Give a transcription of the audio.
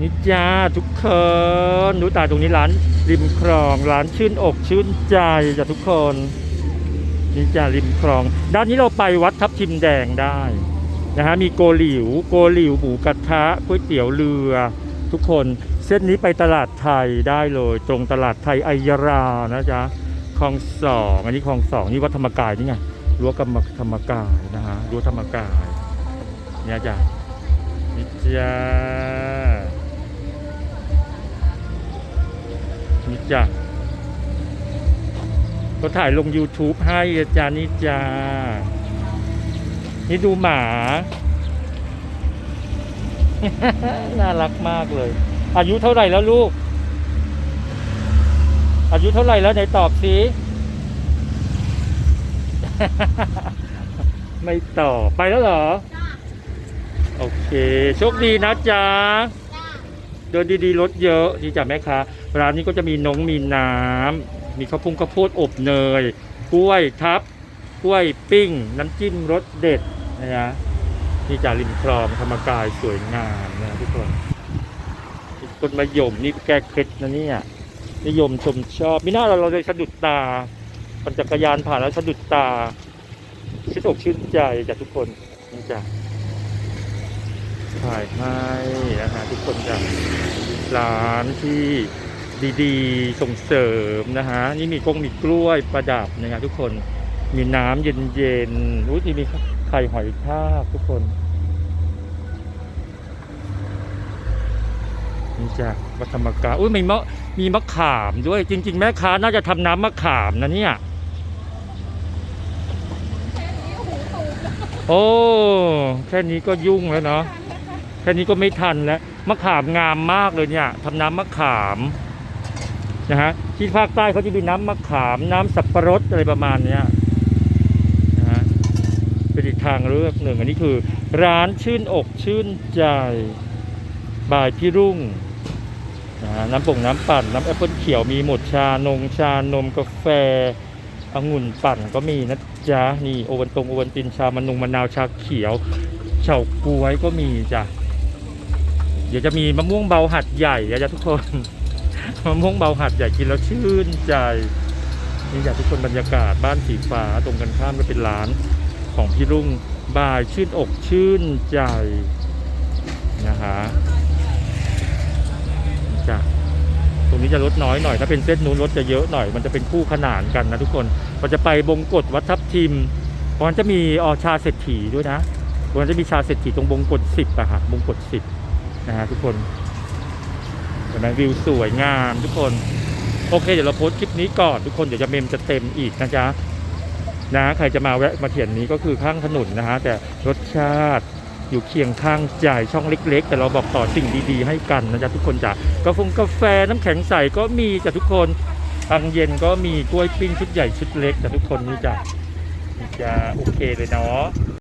นี่จ้าทุกคนดูตาตรงนี้ร้านริมคลอง ร้านชื่นอกชื่นใจจ้ะทุกคนนี่จ้าริมคลอง ด้านนี้เราไปวัดทับทิมแดงได้นะฮะมีโกหลิว โกหลิวหมูกระทะก๋วยเตี๋ยวเรือ ทุกคนเส้นนี้ไปตลาดไทยได้เลย ตรงตลาดไทยไอยรานะจ๊ะคลองสองอันนี้คลองสองนี่วัดธรรมกายนี่ไงรั้วกรรมธรรมกายนะฮะรั้วธรรมกายเนี่ยจ้ะนี่จ้า นี่จ้ะก็ถ่ายลง YouTube ให้อาจารย์นี่จ้านี่ดูหมา น่ารักมากเลย อายุเท่าไหร่แล้วลูก อายุเท่าไหร่แล้วไหนตอบสิไม่ตอบไปแล้วเหรอ โอเค โชคดีนะจ๊ะ เดินดีๆรถเยอะดีจ้ะแม่ค้าร้านนี้ก็จะมีนงมีน้ำมีข้าวพุงข้าวโพดอบเนยกล้วยทับกล้วยปิ้ง น้ำจิ้มรสเด็ดนะฮะนี่จ่าริมคลองธรรมกายสวยงามนะทุกคนต้นมะยมนี่แก้เคล็ดนะเนี่ยนิยมชมชอบมิน่าเราเราเลยสะดุดตาปั่นจักรยานผ่านแล้วสะดุดตาชื่นอกชื่นใจจากทุกคนนี่จ้ะถ่ายให้นะฮะทุก คนจะร้านที่ดีๆ ส่งเสริมนะฮะ นี่มีกงมีกล้วยประดับนะฮะทุกคน มีน้ำเย็นๆรู้ที่มีไข่หอยทากทุกคน นี่จ้ะวัดธรรมกาอุ้ยมีมะมีมะขามด้วย จริง ๆ แม่ค้าน่าจะทำน้ำมะขามนะเนี่ย โอ้ แค่นี้ก็ยุ่งแล้วเนาะ แค่นี้ก็ไม่ทันแล้ว มะขามงามมากเลยเนี่ยทำน้ำมะขามนะฮะที่ภาคใต้เขาจะมีน้ำมะขาม น้ำสับปะรดอะไรประมาณเนี้ยนะฮะเป็นอีกทางเลือกหนึ่ง อันนี้คือ ร้านชื่นอกชื่นใจบ่ายพี่รุ่งนะฮะน้ำป่งน้ำปั่น น้ำแอปเปิลเขียวมีหมดชานงชานมกาแฟองุ่นปั่นก็มีนะจ๊ะนี่โอวันตงโอวันตินชามะนุงมะนาวชาเขียวเฉาก๊วยก็มีจ้ะ เดี๋ยวจะมีมะม่วงเบาหัดใหญ่นะจ๊ะทุกคน มะม่วงเบาหัดใหญ่กินแล้วชื่นใจนี่จ้ะทุกคนบรรยากาศบ้านสีฟ้าตรงกันข้ามก็เป็นร้านของพี่รุ่งบ่ายชื่นอกชื่นใจนะฮะนี่จ้ะตรงนี้จะลดน้อยหน่อย ถ้าเป็นเส้นนู้นรถจะเยอะหน่อย มันจะเป็นคู่ขนานกันนะทุกคนเราจะไปบงกฎวัดทับทิมเพราะมันจะมีออชาเศรษฐีด้วยนะมันจะมีชาเศรษฐีตรงบงกฎสิบอะค่ะบงกฎสิบ นะฮะทุกคนเห็นไหมวิวสวยงามทุกคน โอเค เดี๋ยวเราโพสคลิปนี้ก่อนทุกคนเดี๋ยวจะเมมจะเต็มอีกนะจ๊ะนะใครจะมาแวะมาเถียนนี้ก็คือข้างถนนนะฮะแต่รสชาติอยู่เคียงข้างจ่ายช่องเล็ก ๆ แต่เราบอกต่อสิ่งดีๆ ให้กันนะจ๊ะทุกคนจ้ะกาแฟกาแฟน้ำแข็งใสก็มีจ้ะทุกคนอังเย็นก็มีกล้วยปิ้งชุดใหญ่ชุดเล็กจ้ะทุกคนนี่จ้ะจะโอเคเลยเนาะ